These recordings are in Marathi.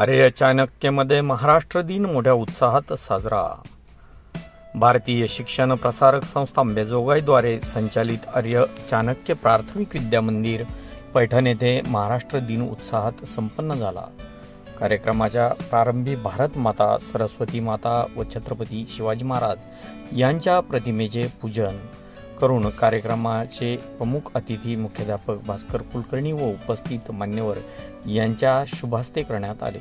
अरे चाणक्यमध्ये महाराष्ट्र दिन मोठ्या उत्साहात साजरा. भारतीय शिक्षण प्रसारक संस्था अंबेजोगाईद्वारे संचालित आर्य चाणक्य प्राथमिक विद्या मंदिर पैठण येथे महाराष्ट्र दिन उत्साहात संपन्न झाला. कार्यक्रमाच्या प्रारंभी भारत माता सरस्वती माता व छत्रपती शिवाजी महाराज यांच्या प्रतिमेचे पूजन करून कार्यक्रमाचे प्रमुख अतिथी मुख्याध्यापक भास्कर कुलकर्णी व उपस्थित मान्यवर यांच्या शुभास्ते करण्यात आले.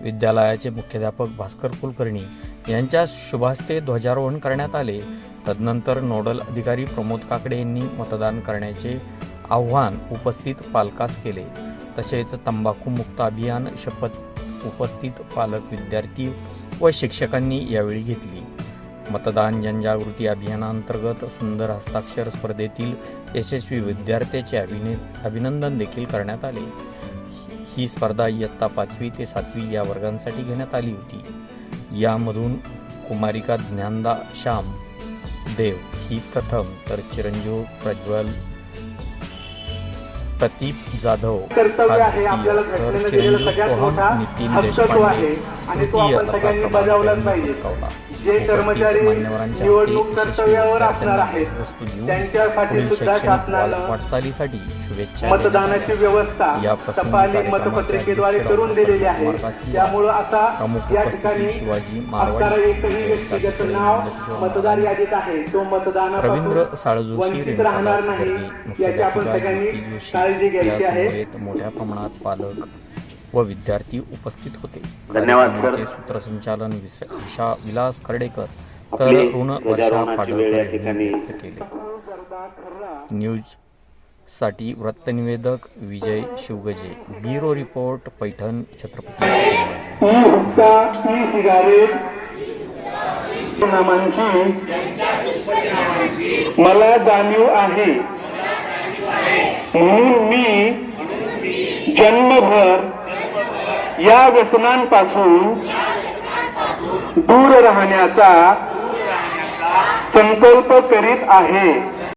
विद्यालयाचे मुख्याध्यापक भास्कर कुलकर्णी यांच्या शुभास्ते ध्वजारोहण करण्यात आले. तदनंतर नोडल अधिकारी प्रमोद काकडे यांनी मतदान करण्याचे आव्हान उपस्थित पालकास केले. तसेच तंबाखू मुक्त अभियान शपथ उपस्थित पालक विद्यार्थी व शिक्षकांनी यावेळी घेतली. मतदान जनजागृती अभियानांतर्गत सुंदर हस्ताक्षर स्पर्धेतील यशस्वी विद्यार्थ्याचे अभिने अभिनंदन देखील करण्यात आले. ही स्पर्धा इयत्ता पाचवी ते सातवी या वर्गांसाठी घेण्यात आली होती. यामधून कुमारिका ज्ञानदा श्याम देव ही प्रथम तर चिरंजीव प्रज्वल प्रदीप जाधव कर्तव्य हा आहे आपल्याला द्वितीय, तर चिरंजीव सोहम नितीन देशपांडे आणि तो आपण सगळ्यांनी बजावलाच पाहिजे. जे कर्मचारी निवडणूक कर्तव्यावर असणार आहेत त्यांच्यासाठी सुद्धा शासनानं वाटचालीसाठी शुभेच्छा मतदानाची व्यवस्था टपाली मतपत्रिकेद्वारे करून दिलेली आहे. त्यामुळं आता या ठिकाणी शिवाजी असणारा एकही व्यक्तिगत नाव मतदार यादीत आहे. तो मतदानापासून वंचित राहणार नाही याची आपण सगळ्यांनी काळजी घ्यायची आहे. मोठ्या प्रमाणात पालक व विद्यार्थी उपस्थित होते. धन्यवाद, सर. सूत्रसंचालन विशा विलास खर्डेकर तर ऋण वर्षा पाडळकर ठिकाणी यांनी व्यक्त केले. न्यूजसाठी वृत्तनिवेदक विजय शिवगजे. ब्युरो रिपोर्ट पैठण छत्रपती मला जाणीव आहे. म्हणून मी जन्मभर या व्यसनांपासून दूर राहण्याचा संकल्प करीत आहे.